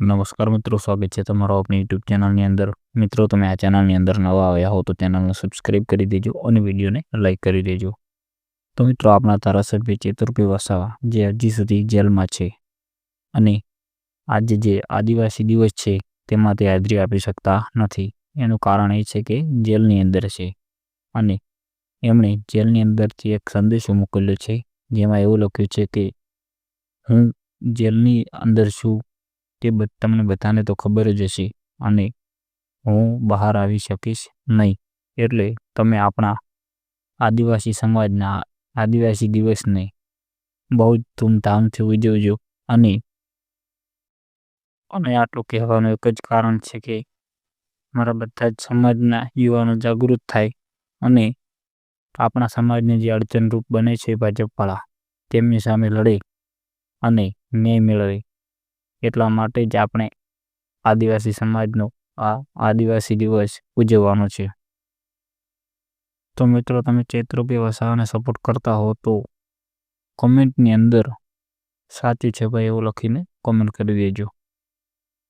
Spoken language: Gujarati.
નમસ્કાર મિત્રો, સ્વાગત છે તમારો આપણી યુટ્યુબ ચેનલની અંદર. મિત્રો, તમે આ ચેનલની અંદર નવા આવ્યા હો તો ચેનલને સબસ્ક્રાઈબ કરી દેજો અને વિડીયોને લાઇક કરી દેજો. તો મિત્રો, આપણા ધારાસભ્ય ચેતુરભાઈ વસાવા જે હજી સુધી જેલમાં છે અને આજે જે આદિવાસી દિવસ છે તેમાં તે હાજરી આપી શકતા નથી. એનું કારણ એ છે કે જેલની અંદર છે અને એમણે જેલની અંદરથી એક સંદેશો મોકલ્યો છે જેમાં એવું લખ્યું છે કે હું જેલની અંદર છું તે તમને બધાને તો ખબર જ હશે અને હું બહાર આવી શકીશ નહીં. એટલે તમે આપણા આદિવાસી સમાજના આદિવાસી દિવસને બહુ જ ધૂમધામથી ઉજવજો અને અને આટલું કહેવાનું એક જ કારણ છે કે મારા બધા જ સમાજના યુવાનો જાગૃત થાય અને આપણા સમાજને જે અડચણરૂપ બને છે ભાજપવાળા, તેમની સામે લડે અને ન્યાય મેળવે. એટલા માટે જ આપણે આદિવાસી સમાજનો આ આદિવાસી દિવસ ઉજવવાનો છે. તો મિત્રો, તમે ચૈત્રભાઈ વસાવાને સપોર્ટ કરતા હો તો કોમેન્ટની અંદર સાચી છે ભાઈ એવું લખીને કોમેન્ટ કરી દેજો.